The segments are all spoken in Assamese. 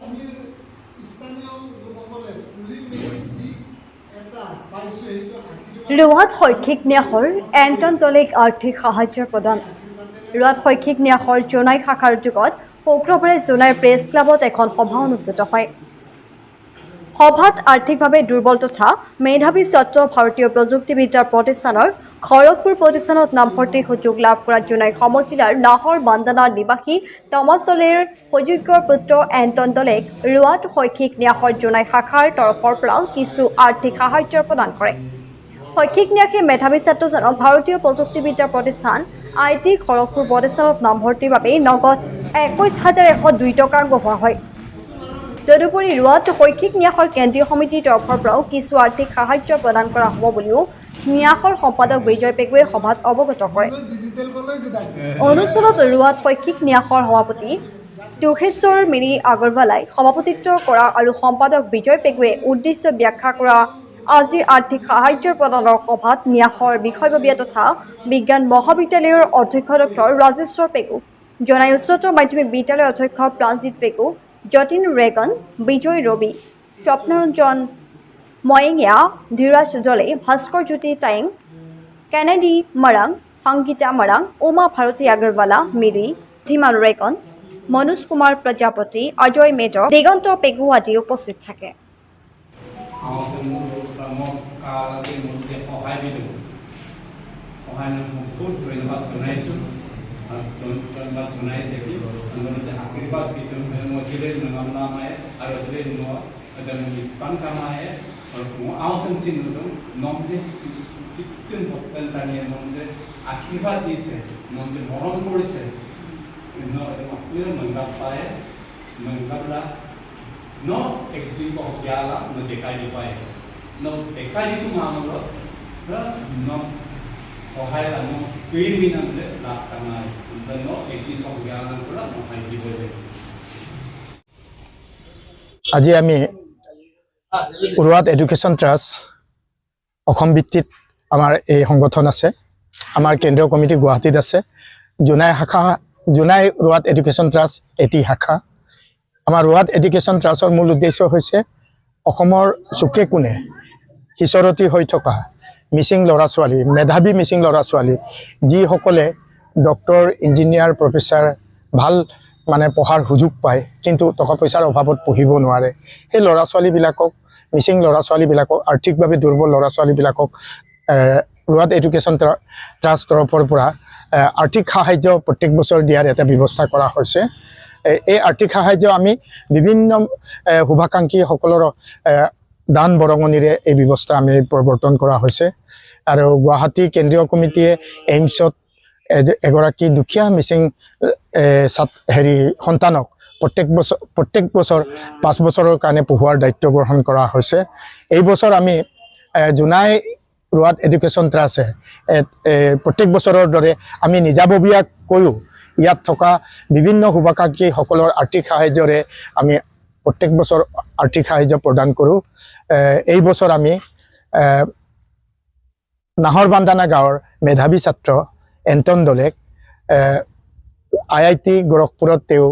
আমি ৰোৱাত শৈক্ষিক ন্যাসৰ এণ্টন আৰ্থিক সাহায্য প্ৰদান। ৰোৱাত শৈক্ষিক ন্যাসৰ জোনাই শাখাৰ উদ্যোগত শুক্ৰবাৰে জোনাই প্ৰেছ ক্লাবত এখন সভা অনুষ্ঠিত হয়। সভাত আৰ্থিকভাৱে দুৰ্বল তথা মেধাৱী ছাত্ৰ ভাৰতীয় প্ৰযুক্তিবিদ্যাৰ প্ৰতিষ্ঠানৰ খড়গপুৰ প্ৰতিষ্ঠানত নামভৰ্তিৰ সুযোগ লাভ কৰা জোনাই সমজিলাৰ নাহৰ বান্দানাৰ নিবাসী টমাছ দলেৰ সুযোগ্যৰ পুত্ৰ এণ্টন দলেক ৰোৱাত শৈক্ষিক ন্যাসৰ জোনাই শাখাৰ তৰফৰ পৰাও কিছু আৰ্থিক সাহায্য প্ৰদান কৰে। শৈক্ষিক ন্যাসে মেধাৱী ছাত্ৰজনক ভাৰতীয় প্ৰযুক্তিবিদ্যা প্ৰতিষ্ঠান আই টি খড়গপুৰ প্ৰতিষ্ঠানত নামভৰ্তিৰ বাবে নগদ একৈছ হাজাৰ এশ দুই টকা আগবঢ়োৱা হয়। তদুপৰি ৰোৱাত শৈক্ষিক ন্যাসৰ কেন্দ্ৰীয় সমিতিৰ তৰফৰ পৰাও কিছু আৰ্থিক সাহায্য প্ৰদান কৰা হ'ব বুলিও ন্যাসৰ সম্পাদক বিজয় পেগুৱে সভাত অৱগত কৰে। অনুষ্ঠানত ৰোৱাত শৈক্ষিক ন্যাসৰ সভাপতি যোগেশ্বৰ মিৰি আগৰৱালাই সভাপতিত্ব কৰা আৰু সম্পাদক বিজয় পেগুৱে উদ্দেশ্য ব্যাখ্যা কৰা আজিৰ আৰ্থিক সাহায্য প্ৰদানৰ সভাত ন্যাসৰ বিষয়ববীয়া তথা বিজ্ঞান মহাবিদ্যালয়ৰ অধ্যক্ষ ডক্টৰ ৰাজেশ্বৰ পেগু জনাই উচ্চতৰ মাধ্যমিক বিদ্যালয়ৰ অধ্যক্ষ প্ৰাণজিৎ পেগু যতীন ৰেগন বিজয় ৰবি স্বপ্নৰঞ্জন ময়েংয়া ধীরাজ জলে ভাস্কর জ্যোতি টাইং কেনেডি মারাং সংগীতা মারাং উমা ভারতী আগরওয়ালা মিরি ধীমান রেকন মনোজ কুমার প্রজাপতি অজয় মেজর দিগন্ত পেগুয়াদি উপস্থিত থাকে আশীর্বাদ মৰম কৰিছে ন আপুনি মংগাপ পায় মংগাপলা ন একদিন কহিয়ালা ন দেখাই দি পায় ন দেখাই দিটো মামলত ন সহায় ন পেইন বিনামূল্যে লাভ কামাই ন একদিন কহিয়ালা পৰা সহায় দিব লাগিব আজি আমি উৰুৱাত এডুকেশ্যন ট্ৰাষ্ট অসম ভিত্তিত আমাৰ এই সংগঠন আছে আমাৰ কেন্দ্ৰীয় কমিটি গুৱাহাটীত আছে জোনাই শাখা জোনাই ৰোৱাত এডুকেশ্যন ট্ৰাষ্ট এটি শাখা। আমাৰ ৰোৱাত এডুকেশ্যন ট্ৰাষ্টৰ মূল উদ্দেশ্য হৈছে অসমৰ চুকে কোণে সিঁচৰতি হৈ থকা মিচিং ল'ৰা ছোৱালী মেধাৱী মিচিং ল'ৰা ছোৱালী যিসকলে ডক্তৰ ইঞ্জিনিয়াৰ প্ৰফেচাৰ ভাল মানে পঢ়াৰ সুযোগ পায়, কিন্তু টকা পইচাৰ অভাৱত পঢ়িব নোৱাৰে। সেই ল'ৰা ছোৱালীবিলাকক মিচিং ল'ৰা ছোৱালীবিলাকক, আৰ্থিকভাৱে দুৰ্বল ল'ৰা ছোৱালীবিলাকক ৰোৱাত এডুকেশ্যন ট্ৰাষ্ট তৰফৰ পৰা আৰ্থিক সাহাৰ্য প্ৰত্যেক বছৰ দিয়াৰ এটা ব্যৱস্থা কৰা হৈছে। এই আৰ্থিক সাহাৰ্য আমি বিভিন্ন শুভাকাংক্ষীসকলৰ দান বৰঙণিৰে এই ব্যৱস্থা আমি প্ৰৱৰ্তন কৰা হৈছে। আৰু গুৱাহাটী কেন্দ্ৰীয় কমিটিয়ে এইমছত এগৰাকী দুখীয়া মিচিং হেৰি সন্তানক প্ৰত্যেক বছৰ প্ৰত্যেক বছৰ পাঁচ বছৰৰ কাৰণে পঢ়োৱাৰ দায়িত্ব গ্ৰহণ কৰা হৈছে। এই বছৰ আমি জোনাই ৰোৱাত এডুকেশ্যন ট্ৰাষ্টে প্ৰত্যেক বছৰৰ দৰে আমি নিজাববীয়াকৈও ইয়াত থকা বিভিন্ন শুভাকাংক্ষীসকলৰ আৰ্থিক সাহাৰ্যৰে আমি প্ৰত্যেক বছৰ আৰ্থিক সাহাৰ্য প্ৰদান কৰোঁ। এই বছৰ আমি এ, নাহৰ বান্দানা গাঁৱৰ মেধাৱী ছাত্ৰ এণ্টন দলেক আই আই টি গোৰখপুৰত তেওঁ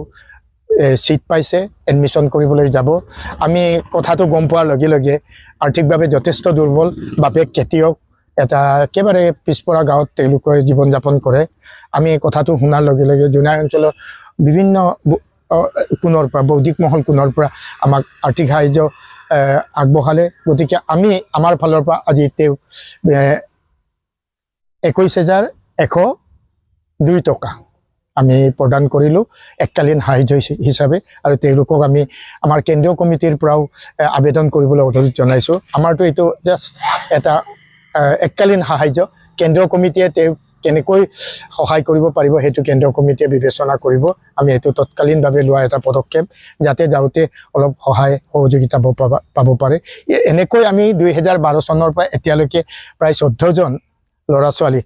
ছিট পাইছে, এডমিশ্যন কৰিবলৈ যাব। আমি কথাটো গম পোৱাৰ লগে লগে আৰ্থিকভাৱে যথেষ্ট দুৰ্বল, বাপেক খেতিয়ক, এটা একেবাৰে পিছপৰা গাঁৱত তেওঁলোকে জীৱন যাপন কৰে। আমি কথাটো শুনাৰ লগে লগে জোনাই অঞ্চলৰ বিভিন্ন কোণৰ পৰা, বৌদ্ধিক মহল কোণৰ পৰা আমাক আৰ্থিক সাহাৰ্য আগবঢ়ালে। গতিকে আমি আমাৰ ফালৰ পৰা আজি তেওঁক একৈছ হেজাৰ এশ দুই টকা। আমি প্ৰদান কৰিলোঁ এককালীন সাহাৰ্য হিচ- হিচাপে আৰু তেওঁলোকক আমি আমাৰ কেন্দ্ৰীয় কমিটিৰ পৰাও আবেদন কৰিবলৈ অনুৰোধ জনাইছোঁ। আমাৰতো এইটো জাষ্ট এটা এককালীন সাহাৰ্য কেন্দ্ৰীয় কমিটিয়ে তেওঁক কেনেকৈ সহায় কৰিব পাৰিব সেইটো কেন্দ্ৰীয় কমিটিয়ে বিবেচনা কৰিব। আমি এইটো তৎকালীনভাৱে লোৱা এটা পদক্ষেপ, যাতে যাওঁতে অলপ সহায়, সহযোগিতা পাব পাব পাৰে। এনেকৈ আমি দুই হেজাৰ বাৰ চনৰ পৰা এতিয়ালৈকে প্ৰায় চৈধ্যজন ল'ৰা ছোৱালীক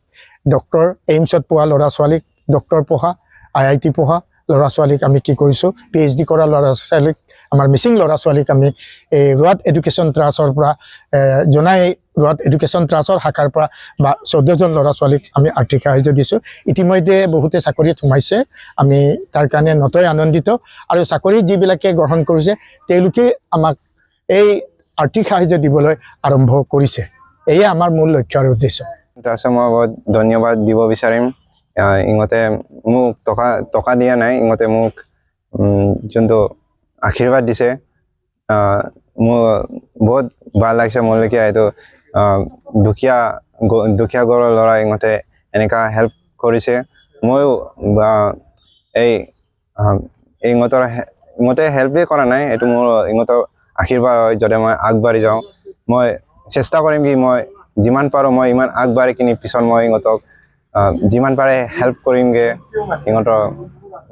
ডক্টৰ এইমছত পোৱা ল'ৰা ছোৱালীক ডক্টৰ পঢ়া আই আই টি পঢ়া ল'ৰা ছোৱালীক আমি কি কৰিছোঁ পি এইচ ডি কৰা ল'ৰা ছোৱালীক আমাৰ মিচিং ল'ৰা ছোৱালীক আমি এই ৰোৱাত এডুকেশ্যন ট্ৰাষ্টৰ পৰা জনাই ৰোৱাত এডুকেশ্যন ট্ৰাষ্টৰ শাখাৰ পৰা বা চৈধ্যজন ল'ৰা ছোৱালীক আমি আৰ্থিক সাহাৰ্য দিছোঁ। ইতিমধ্যে বহুতে চাকৰিত সোমাইছে। আমি তাৰ কাৰণে নথৈ আনন্দিত। আৰু চাকৰি যিবিলাকে গ্ৰহণ কৰিছে, তেওঁলোকে আমাক এই আৰ্থিক সাহাৰ্য দিবলৈ আৰম্ভ কৰিছে। এয়ে আমাৰ মূল লক্ষ্য আৰু উদ্দেশ্য। তাৰপিছত মই বহুত ধন্যবাদ দিব বিচাৰিম। ইহঁতে মোক টকা টকা দিয়া নাই ইহঁতে মোক যোনটো আশীৰ্বাদ দিছে মোৰ বহুত ভাল লাগিছে মোলৈকে এইটো দুখীয়া দুখীয়া ঘৰৰ ল'ৰা ইহঁতে এনেকুৱা হেল্প কৰিছে। ময়ো এই ইহঁতৰ ইহঁতে হেল্পেই কৰা নাই এইটো মোৰ ইহঁতৰ আশীৰ্বাদ হয় যাতে মই আগবাঢ়ি যাওঁ। মই চেষ্টা কৰিম কি মই যিমান পাৰোঁ মই ইমান আগবাঢ়ি কিনি পিছত মই ইহঁতক যিমান পাৰে হেল্প কৰিমগৈ। ইহঁতৰ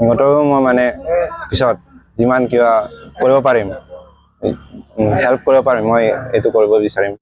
ইহঁতৰো মই মানে পিছত যিমান কিবা কৰিব পাৰিম হেল্প কৰিব পাৰিম মই এইটো কৰিব বিচাৰিম।